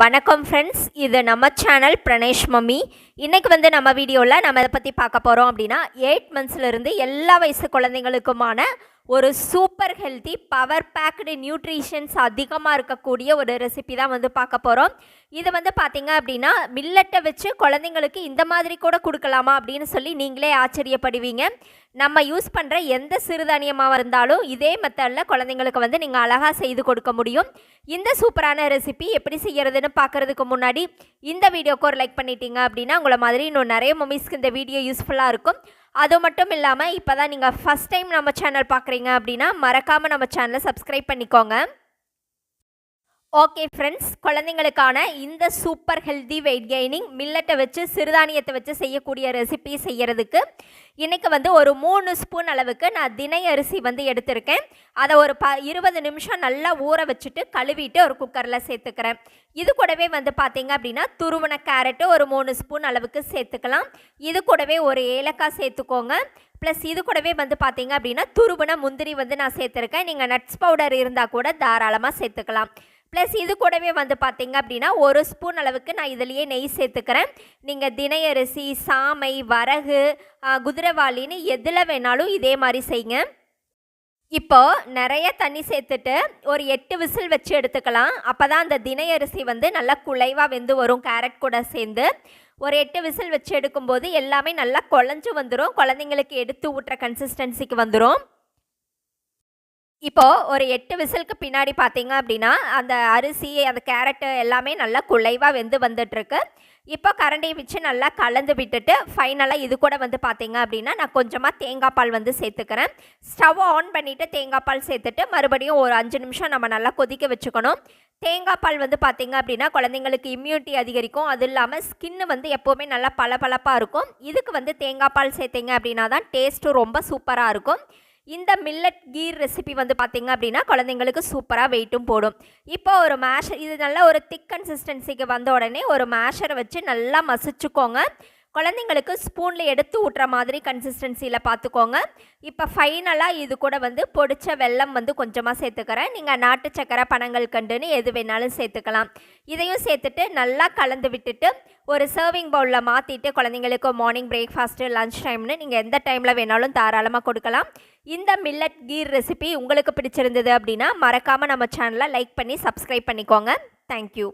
வணக்கம் ஃப்ரெண்ட்ஸ் இது நம்ம சேனல் பிரணேஷ் மம்மி. இன்றைக்கி வந்து நம்ம வீடியோவில் நம்ம இதை பற்றி பார்க்க போகிறோம் அப்படின்னா எயிட் மந்த்ஸ்லேருந்து எல்லா வயசு குழந்தைங்களுக்குமான ஒரு super healthy power packed nutritions அதிகமாக இருக்கக்கூடிய ஒரு ரெசிபி தான் வந்து பார்க்க போகிறோம் இது வந்து பார்த்திங்க அப்படின்னா மில்லட்டை வச்சு குழந்தைங்களுக்கு இந்த மாதிரி கூட கொடுக்கலாமா அப்படின்னு சொல்லி நீங்களே ஆச்சரியப்படுவீங்க. நம்ம யூஸ் பண்ணுற எந்த சிறுதானியமாக இருந்தாலும் இதே மெத்தடில் குழந்தைங்களுக்கு வந்து நீங்கள் அழகாக செய்து கொடுக்க முடியும். இந்த சூப்பரான ரெசிபி எப்படி செய்கிறதுன்னு பார்க்கறதுக்கு முன்னாடி இந்த வீடியோக்கு ஒரு லைக் பண்ணிட்டீங்க அப்படின்னா உங்களை மாதிரி இன்னும் நிறைய மம்மிஸ்க்கு இந்த வீடியோ யூஸ்ஃபுல்லாக இருக்கும். அது மட்டும் இல்லாமல் இப்போ தான் நீங்கள் ஃபஸ்ட் டைம் நம்ம சேனல் பார்க்குறீங்க அப்படின்னா மறக்காமல் நம்ம சேனலை சப்ஸ்கிரைப் பண்ணிக்கோங்க. ஓகே ஃப்ரெண்ட்ஸ் குழந்தைங்களுக்கான இந்த சூப்பர் ஹெல்தி வெயிட் கெய்னிங் மில்லட்டை வச்சு சிறுதானியத்தை வச்சு செய்யக்கூடிய ரெசிபி செய்கிறதுக்கு இன்றைக்கி வந்து ஒரு மூணு ஸ்பூன் அளவுக்கு நான் தினை அரிசி வந்து எடுத்திருக்கேன். அதை ஒரு ப இருபது நிமிஷம் நல்லா ஊற வச்சுட்டு கழுவிட்டு ஒரு குக்கரில் சேர்த்துக்கிறேன். இது கூடவே வந்து பார்த்திங்க அப்படின்னா துருவன கேரட்டு ஒரு மூணு ஸ்பூன் அளவுக்கு சேர்த்துக்கலாம். இது கூடவே ஒரு ஏலக்காய் சேர்த்துக்கோங்க. ப்ளஸ் இது கூடவே வந்து பார்த்திங்க அப்படின்னா துருவன முந்திரி வந்து நான் சேர்த்துருக்கேன். நீங்கள் நட்ஸ் பவுடர் இருந்தால் கூட தாராளமாக சேர்த்துக்கலாம். ப்ளஸ் இது கூடவே வந்து பார்த்தீங்க அப்படின்னா ஒரு ஸ்பூன் அளவுக்கு நான் இதுலேயே நெய் சேர்த்துக்கிறேன். நீங்கள் தினையரிசி சாமை வரகு குதிரைவாளின்னு எதில் வேணாலும் இதே மாதிரி செய்யுங்க. இப்போது நிறைய தண்ணி சேர்த்துட்டு ஒரு எட்டு விசில் வச்சு எடுத்துக்கலாம். அப்போ தான் அந்த தினையரிசி வந்து நல்லா குலைவாக வெந்து வரும் கேரட் கூட சேர்ந்து. ஒரு எட்டு விசில் வச்சு எடுக்கும்போது எல்லாமே நல்லா குழஞ்சு வந்துடும் குழந்தைங்களுக்கு எடுத்து ஊட்டுற கன்சிஸ்டன்சிக்கு வந்துடும் இப்போ ஒரு எட்டு விசிலுக்கு பின்னாடி பார்த்தீங்க அப்படின்னா அந்த அரிசி அந்த கேரட்டு எல்லாமே நல்லா குலைவாக வெந்து வந்துட்டுருக்கு. இப்போ கரண்டியை வச்சு நல்லா கலந்து விட்டுட்டு ஃபைனலாக இது கூட வந்து பார்த்தீங்க அப்படின்னா நான் கொஞ்சமாக தேங்காய் பால் வந்து சேர்த்துக்கிறேன். ஸ்டவ் ஆன் பண்ணிவிட்டு தேங்காய் பால் சேர்த்துட்டு மறுபடியும் ஒரு அஞ்சு நிமிஷம் நம்ம நல்லா கொதிக்க வச்சுக்கணும். தேங்காய் பால் வந்து பார்த்தீங்க அப்படின்னா குழந்தைங்களுக்கு இம்யூனிட்டி அதிகரிக்கும். அது இல்லாமல் ஸ்கின்னு வந்து எப்போவுமே நல்லா பளபளப்பாக இருக்கும். இதுக்கு வந்து தேங்காய் பால் சேர்த்தீங்க அப்படின்னா தான் டேஸ்ட்டும் ரொம்ப சூப்பராக இருக்கும். இந்த மில்லட் கீர் ரெசிபி வந்து பார்த்திங்க அப்படின்னா குழந்தைங்களுக்கு சூப்பராக வெயிட்டும் போடும். இப்போ ஒரு மேஷர் இது நல்லா ஒரு திக் கன்சிஸ்டன்சிக்கு வந்த உடனே ஒரு மேஷரை வச்சு நல்லா மசிச்சுக்கோங்க. குழந்தைங்களுக்கு ஸ்பூனில் எடுத்து ஊட்டுற மாதிரி கன்சிஸ்டன்சியில் பார்த்துக்கோங்க இப்போ ஃபைனலாக இது கூட வந்து பொடிச்ச வெள்ளம் வந்து கொஞ்சமாக சேர்த்துக்கிறேன். நீங்கள் நாட்டு சக்கரை பனங்கள் கண்டுன்னு எது வேணாலும் சேர்த்துக்கலாம். இதையும் சேர்த்துட்டு நல்லா கலந்து விட்டுட்டு ஒரு சர்விங் பவுலில் மாற்றிட்டு குழந்தைங்களுக்கு மார்னிங் பிரேக்ஃபாஸ்ட்டு லஞ்ச் டைம்னு நீங்கள் எந்த டைமில் வேணாலும் தாராளமாக கொடுக்கலாம். இந்த மில்லட் கீர் ரெசிபி உங்களுக்கு பிடிச்சிருந்தது அப்படின்னா மறக்காமல் நம்ம சேனலை லைக் பண்ணி சப்ஸ்கிரைப் பண்ணிக்கோங்க. தேங்க்யூ